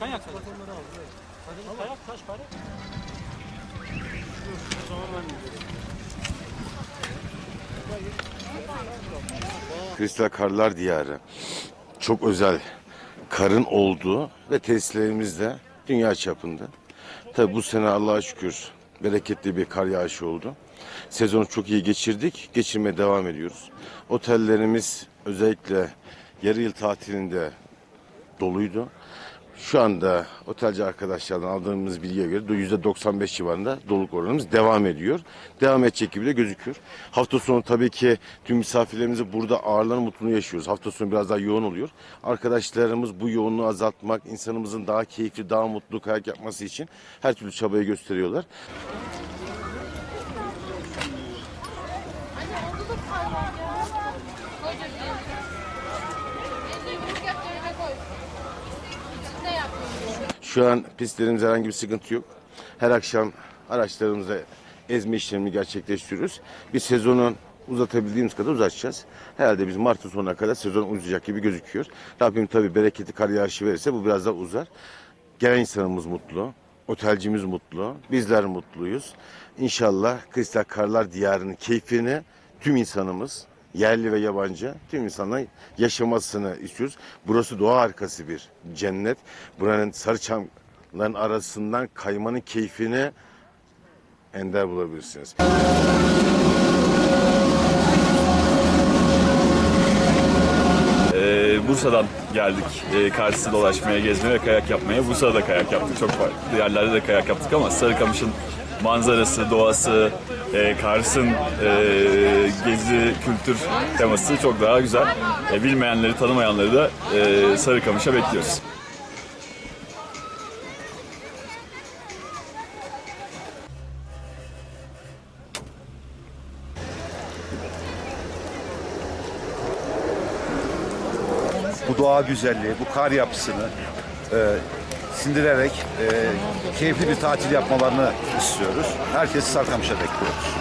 Kayak kaç para? O zaman Kristal Karlar Diyarı. Çok özel karın olduğu ve tesislerimiz de dünya çapında. Tabi bu sene Allah'a şükür bereketli bir kar yağışı oldu. Sezonu çok iyi geçirdik. Geçirmeye devam ediyoruz. Otellerimiz özellikle yarı yıl tatilinde doluydu. Şu anda otelci arkadaşlardan aldığımız bilgiye göre %95 civarında doluluk oranımız devam ediyor. Devam edecek gibi de gözüküyor. Hafta sonu tabii ki tüm misafirlerimizi burada ağırlama mutluluğunu yaşıyoruz. Hafta sonu biraz daha yoğun oluyor. Arkadaşlarımız bu yoğunluğu azaltmak, insanımızın daha keyifli, daha mutlu kayak yapması için her türlü çabayı gösteriyorlar. Şu an pistlerimizde herhangi bir sıkıntı yok. Her akşam araçlarımızda ezme işlemini gerçekleştiriyoruz. Bir sezonun uzatabildiğimiz kadar uzatacağız. Herhalde biz Mart'ın sonuna kadar sezon uzayacak gibi gözüküyor. Rabbim tabii bereketli kar yağışı verirse bu biraz daha uzar. Gelen insanımız mutlu. Otelcimiz mutlu. Bizler mutluyuz. İnşallah Kristal Karlar Diyarı'nın keyfini tüm insanımız yerli ve yabancı tüm insanlar yaşamasını istiyoruz. Burası doğa harikası bir cennet. Buranın sarı çamların arasından kaymanın keyfini ender bulabilirsiniz. Ee, Bursa'dan geldik ee, Kars'ı dolaşmaya, gezmeye ve kayak yapmaya. Bursa'da da kayak yaptık. Çok farklı yerlerde de kayak yaptık ama Sarıkamış'ın manzarası, doğası, e, Kars'ın e, gezi, kültür teması çok daha güzel. E, bilmeyenleri, tanımayanları da e, Sarıkamış'a bekliyoruz. bu doğa güzelliği, bu kar yapısını e, sindirerek e, keyifli bir tatil yapmalarını istiyoruz. Herkesi Sarkamış'a bekliyoruz.